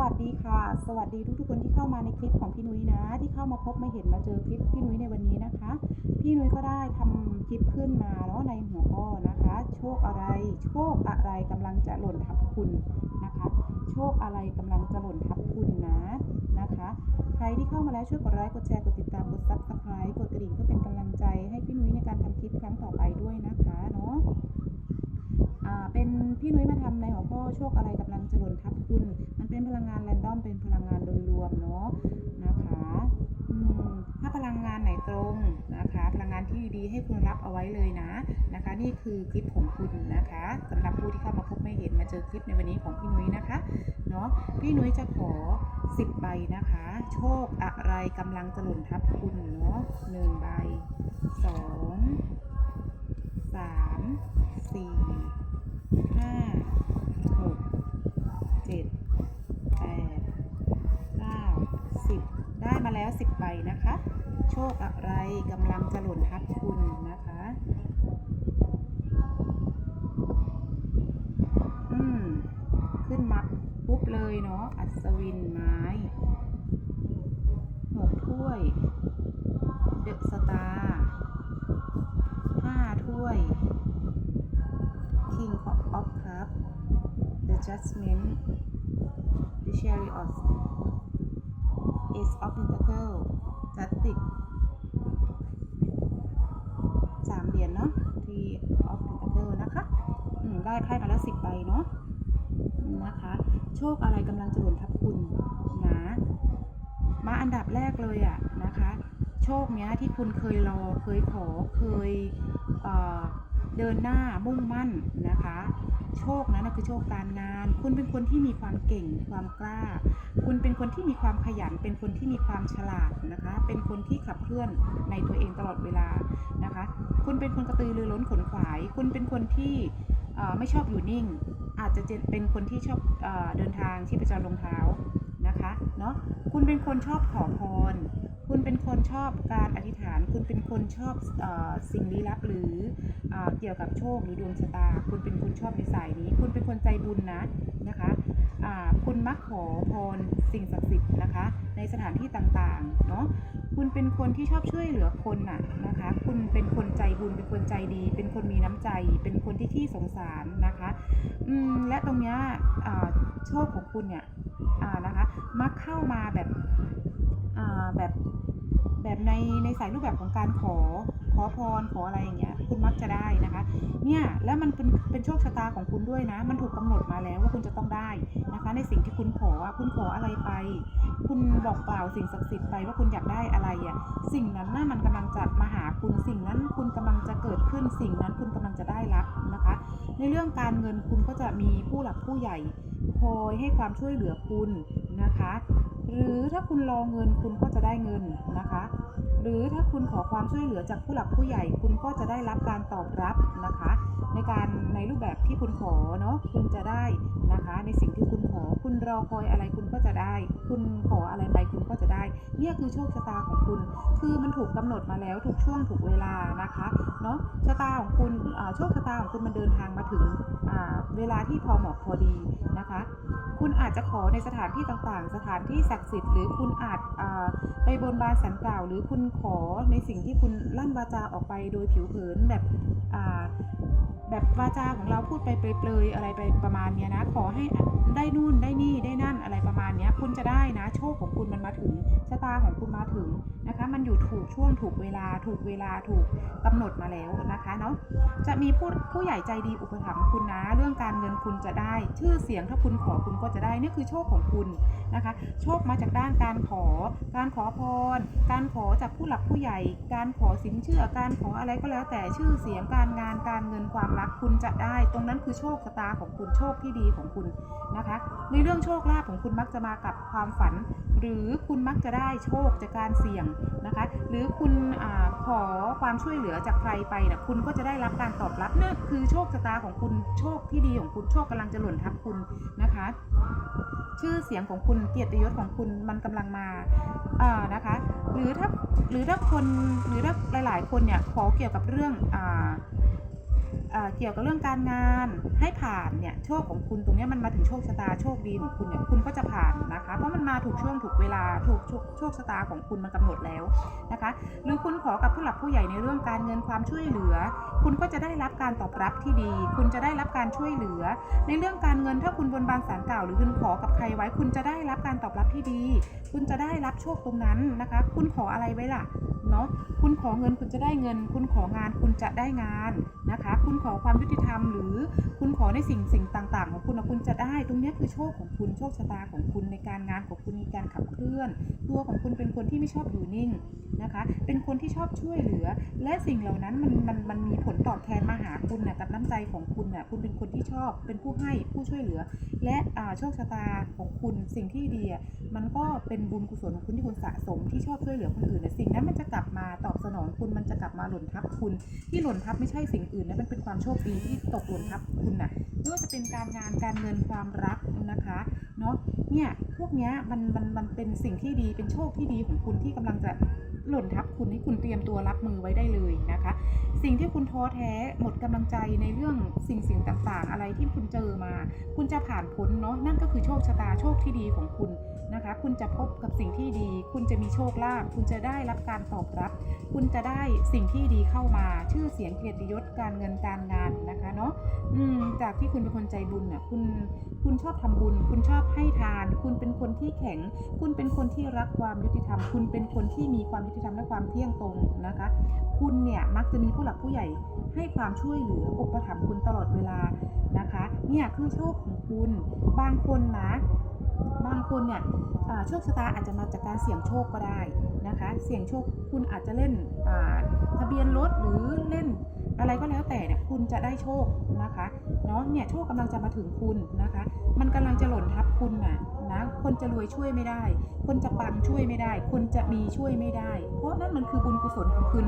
วัสดีค่ะ สวัสดีทุกๆคนที่เข้ามาในคลิปของพี่นุ้ยนะ ที่เข้ามาพบมาเห็นมาเจอคลิปพี่นุ้ยในวันนี้นะคะ พี่นุ้ยก็ได้ทำคลิปขึ้นมาเนาะในหัวข้อนะคะ โชคอะไร โชคอะไรกำลังจะหล่นทับคุณนะคะ โชคอะไรกำลังจะหล่นทับคุณนะนะคะ ใครที่เข้ามาแล้วช่วยกดไลค์กดแชร์กดติดตามกดซับสไครต์กดกระดิ่งเพื่อเป็นกำลังใจให้พี่นุ้ยในการทำคลิปครั้งต่อไปด้วยนะคะเนาะอ่า เป็นพี่นุ้ยมาทำในหัวข้อโชคอะไรกำลังจะหล่นทับคุณ มันเป็นพลังงานแรนดอมเป็นพลังงานโดยรวมเนาะนะคะถ้าพลังงานไหนตรงนะคะ พลังงานที่ดีให้คุณรับเอาไว้เลยนะนะคะ นี่คือคลิปของคุณนะคะสำหรับผู้ที่เข้ามาพบไม่เห็นมาเจอคลิปในวันนี้ของพี่นุ้ยนะคะเนาะพี่นุ้ยจะขอ 10 ใบนะคะ โชคอะไรกำลังจะหล่นทับคุณเนาะหนึ่งใบสองสามสี่ ห้าหกเจ็ดแปดเก้าสิบได้มาแล้วสิบใบนะคะ โชคอะไรกำลังจะหล่นทับคุณนะคะ อืม ขึ้นมาปุ๊บเลยเนาะ อัศวินไม้หกถ้วย เดอะสตาร์ห้าถ้วย of of Cup The Judgment The Chariot Ace of Pentacle Justice สามเหรียญเนาะ Three of Pentacle นะคะอืมได้ไพ่มาแล้วสิบใบเนาะนะคะ โชคอะไรกำลังจะหล่นทับคุณนะมาอันดับแรกเลยอะนะคะ โชคเนี้ยที่คุณเคยรอเคยขอเคยเอ่อ เดินหน้ามุ่งมั่นนะคะ โชคนั้นคือโชคการงาน คุณเป็นคนที่มีความเก่งความกล้า คุณเป็นคนที่มีความขยัน เป็นคนที่มีความฉลาดนะคะ เป็นคนที่ขับเคลื่อนในตัวเองตลอดเวลานะคะ คุณเป็นคนกระตือรือร้นขนขวาย คุณเป็นคนที่ไม่ชอบอยู่นิ่ง อาจจะเป็นคนที่ชอบเอเดินทางที่ประจรรองเท้านะคะเนาะคุณเป็นคนชอบขอพร คุณเป็นคนชอบการอธิษฐาน คุณเป็นคนชอบอสิ่งลี้ลับหรือเอเกี่ยวกับโชคหรือดวงชะตา คุณเป็นคนชอบในสายนี้ คุณเป็นคนใจบุญนะนะคะคุณมักขอพรสิ่งศักดิ์สิทธิ์นะคะ ในสถานที่ต่างๆเนาะคุณเป็นคนที่ชอบช่วยเหลือคนน่ะนะคะ คุณเป็นคนใจบุญเป็นคนใจดี เป็นคนมีน้ำใจ เป็นคนที่ที่สงสารนะคะอืมและตรงเนี้ยโชคของคุณเนี่ยนะคะมักเข้ามาแบบแบบ แบบในในสายรูปแบบของการขอขอพรขออะไรอย่างเงี้ยคุณมักจะได้นะคะเนี่ยแล้วมันเป็นเป็นโชคชะตาของคุณด้วยนะ มันถูกกำหนดมาแล้วว่าคุณจะต้องได้นะคะ ในสิ่งที่คุณขอคุณขออะไรไป คุณบอกกล่าวสิ่งศักดิ์สิทธิ์ไปว่าคุณอยากได้อะไรอะสิ่งนั้นน่ะมันกำลังจะมาหาคุณสิ่งนั้นคุณกำลังจะเกิดขึ้นสิ่งนั้นคุณกำลังจะได้รับนะคะ ในเรื่องการเงินคุณก็จะมีผู้หลักผู้ใหญ่คอยให้ความช่วยเหลือคุณนะคะ หรือถ้าคุณรอเงินคุณก็จะได้เงินนะคะ หรือถ้าคุณขอความช่วยเหลือจากผู้หลักผู้ใหญ่ คุณก็จะได้รับการตอบรับนะคะ ในการในรูปแบบที่คุณขอเนาะคุณจะได้นะคะ ในสิ่งที่คุณขอ คุณรอคอยอะไรคุณก็จะได้ คุณขออะไรไปคุณก็จะได้ เนี่ยคือโชคชะตาของคุณ คือมันถูกกำหนดมาแล้วถูกช่วงถูกเวลานะคะเนาะชะตาของคุณโชคชะตาของคุณมันเดินทางมาถึงเวลาที่พอเหมาะพอดีนะคะ คุณอาจจะขอในสถานที่ต่างๆ สถานที่ศักดิ์สิทธิ์หรือคุณอาจอาไปบนบานสันกล่าว หรือคุณขอในสิ่งที่คุณลั่นวาจาออกไปโดยผิวเผินแบบอ่า แบบวาจาของเราพูดไปเปรยๆอะไรไปประมาณเนี้ยนะ ขอให้ได้นู่นได้นี่ได้นั่นอะไรประมาณเนี้ย คุณจะได้นะโชคของคุณมันมาถึงชะตาของคุณมาถึงนะคะ มันอยู่ถูกช่วงถูกเวลา ถูกเวลาถูกกำหนดมาแล้วนะคะเนาะจะมีผู้ผู้ใหญ่ใจดีอุปถัมภ์คุณนะ เรื่องการเงินคุณจะได้ ชื่อเสียงถ้าคุณขอคุณก็จะได้นี่คือโชคของคุณนะคะ โชคมาจากด้านการขอ การขอพร การขอจากผู้หลักผู้ใหญ่ การขอสินเชื่อการขออะไรก็แล้วแต่ชื่อเสียงการงานการเงินความรักคุณจะได้ ตรงนั้นคือโชคชะตาของคุณโชคที่ดีของคุณนะคะ ในเรื่องโชคลาภของคุณมักจะมากับความฝัน หรือคุณมักจะได้โชคจากการเสี่ยงนะคะ หรือคุณอขอความช่วยเหลือจากใครไปนะคุณก็จะได้รับการตอบรับนั่นคือโชคชะตาของคุณโชคที่ดีของคุณโชคกำลังจะหล่นทับคุณนะคะ ชื่อเสียงของคุณเกียรติยศของคุณมันกำลังมาอ่านะคะ หรือถ้าหรือถ้าคนหรือถ้าหลาย ๆ คนเนี่ยขอเกี่ยวกับเรื่องอ่า เกี่ยวกับเรื่องการงานให้ผ่านเนี่ยโชคของคุณตรงนี้มันมาถึงโชคชะตาโชคดีของคุณเนี่ยคุณก็จะผ่านนะคะ เพราะมันมาถูกช่วงถูกเวลาถูกโชคชคชะตาของคุณมันกำหนดแล้วนะคะ หรือคุณขอกับผู้หลักผู้ใหญ่ในเรื่องการเงินความช่วยเหลือ คุณก็จะได้รับการตอบรับที่ดี คุณจะได้รับการช่วยเหลือ ในเรื่องการเงินถ้าคุณบนบานสารกล่าว หรือคุณขอกับใครไว้ คุณจะได้รับการตอบรับที่ดี คุณจะได้รับโชคตรงนั้นนะคะ คุณขออะไรไว้ล่ะ เนาะคุณขอเงินคุณจะได้เงิน คุณของานคุณจะได้งานนะคะ คุณขอความยุติธรรม หรือคุณขอในสิ่งสิ่งต่าง ๆ ของคุณนะคุณจะได้ ตรงนี้คือโชคของคุณโชคชะตาของคุณในการงานของคุณมีการขับเคลื่อน ตัวของคุณเป็นคนที่ไม่ชอบอยู่นิ่งนะคะ เป็นคนที่ชอบช่วยเหลือ และสิ่งเหล่านั้นมันมันมันมีผลตอบแทนมาหาคุณนะกับน้ำใจของคุณนะคุณเป็นคนที่ชอบเป็นผู้ให้ผู้ช่วยเหลือ และโชคชะตาของคุณสิ่งที่ดีมันก็เป็นบุญกุศลของคุณที่คุณสะสมที่ชอบช่วยเหลือคนอื่นนะสิ่งนั้นมันจะกลับมาตอบสนองคุณมันจะกลับมาหล่นทับคุณ ที่หล่นทับไม่ใช่สิ่งอื่นนะมันเป็นความโชคดีที่ตกหล่นทับคุณน่ะไม่ว่าจะเป็นการงานการเงินความรักนะคะเนาะเนี่ยพวกเนี้ยมันมันมันเป็นสิ่งที่ดีเป็นโชคที่ดีของคุณที่กำลังจะหล่นทับคุณให้คุณเตรียมตัวรับมือไว้ได้เลยนะคะ สิ่งที่คุณท้อแท้หมดกำลังใจในเรื่องสิ่งสิ่งต่างๆ อะไรที่คุณเจอมา คุณจะผ่านพ้นเนาะนั่นก็คือโชคชะตาโชคที่ดีของคุณ นะคะ คุณจะพบกับสิ่งที่ดี คุณจะมีโชคลาภคุณจะได้รับการตอบรับ คุณจะได้สิ่งที่ดีเข้ามา ชื่อเสียงเกียรติยศการเงินการงานนะคะเนาะจากที่คุณเป็นคนใจบุญน่ะคุณคุณชอบทำบุญ คุณชอบให้ทาน คุณเป็นคนที่แข็ง คุณเป็นคนที่รักความยุติธรรม คุณเป็นคนที่มีความยุติธรรมและความเที่ยงตรงนะคะ คุณเนี่ยมักจะมีผู้หลักผู้ใหญ่ให้ความช่วยเหลืออุปถัมภ์คุณตลอดเวลานะคะ เนี่ยคือโชคของคุณ บางคนนะ บางคนเนี่ยโชคชะตาอาจจะมาจากการเสี่ยงโชคก็ได้นะคะ เสี่ยงโชคคุณอาจจะเล่นทะเบียนรถหรือเล่น อะไรก็แล้วแต่เนี่ยคุณจะได้โชคนะคะเนาะเนี่ยโชคกำลังจะมาถึงคุณนะคะ มันกำลังจะหล่นทับคุณน่ะนะคนจะรวยช่วยไม่ได้ คนจะปังช่วยไม่ได้ คนจะมีช่วยไม่ได้ เพราะนั่นมันคือบุญกุศลของคุณ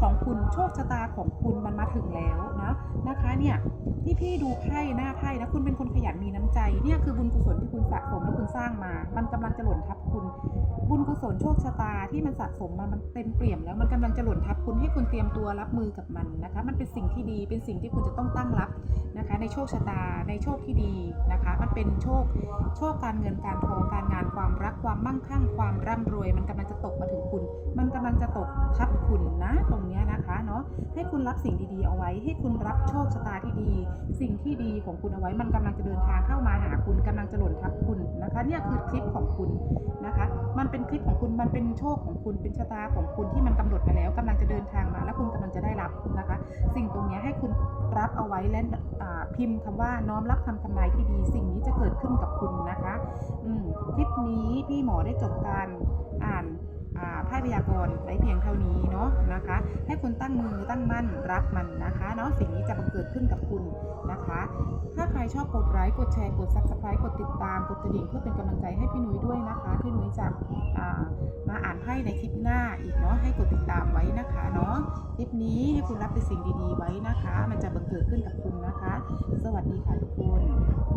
ของคุณโชคชะตาของคุณมันมาถึงแล้วนะนะคะเนี่ยที่พี่ดูไพ่หน้าไพ่นะคุณเป็นคนขยันมีน้ำใจเนี่ยคือบุญกุศลที่คุณสะสมและคุณสร้างมา มันกำลังจะหล่นทับคุณ บุญกุศลโชคชะตาที่มันสะสมมามันเต็มเปี่ยมแล้วมันกำลังจะหล่นทับคุณให้คุณเตรียมตัวรับมือกับมันนะคะมันเป็นสิ่งที่ดี เป็นสิ่งที่คุณจะต้องตั้งรับนะคะ ในโชคชะตา ในโชคที่ดีนะคะ มันเป็นโชค โชคการเงินการทองการงานความรักความมั่งคั่งความร่ำรวย มันกำลังจะตกมาถึงคุณ มันกำลังจะตกทับคุณนะตรงเนี้ยนะคะเนาะ ให้คุณรับสิ่งดีๆเอาไว้ ให้คุณรับโชคชะตาที่ดี สิ่งที่ดีของคุณเอาไว้ มันกำลังจะเดินทางเข้ามาหาคุณกำลังจะหล่นทับคุณนะคะ เนี่ยคือคลิปของคุณนะคะ มันเป็นคลิปของคุณ มันเป็นโชคของคุณ เป็นชะตาของคุณที่มันกำหนดมาแล้วกำลังจะเดินทางมา และคุณกำลังจะได้รับนะคะสิ่งตรงนี้ให้คุณรับเอาไว้และพิมพ์คำว่าน้อมรับคำทำนายที่ดี สิ่งนี้จะเกิดขึ้นกับคุณนะคะอืคลิปนี้พี่หมอได้จบการอ่าน ไพ่พยากรณ์ไว้เพียงเท่านี้เนาะนะคะ ให้คุณตั้งมือตั้งมั่นรับมันนะคะเนาะสิ่งนี้จะบังเกิดขึ้นกับคุณนะคะ ถ้าใครชอบกดไลค์กดแชร์กด subscribe กดติดตามกดกระดิ่งเพื่อเป็นกำลังใจให้พี่นุ้ยด้วยนะคะ พี่นุ้ยจะมาอ่านไพ่ในคลิปหน้าอีกเนาะให้กดติดตามไว้นะคะเนาะคลิปนี้ให้คุณรับแต่สิ่งดีๆไว้นะคะ มันจะบังเกิดขึ้นกับคุณนะคะ สวัสดีค่ะทุกคน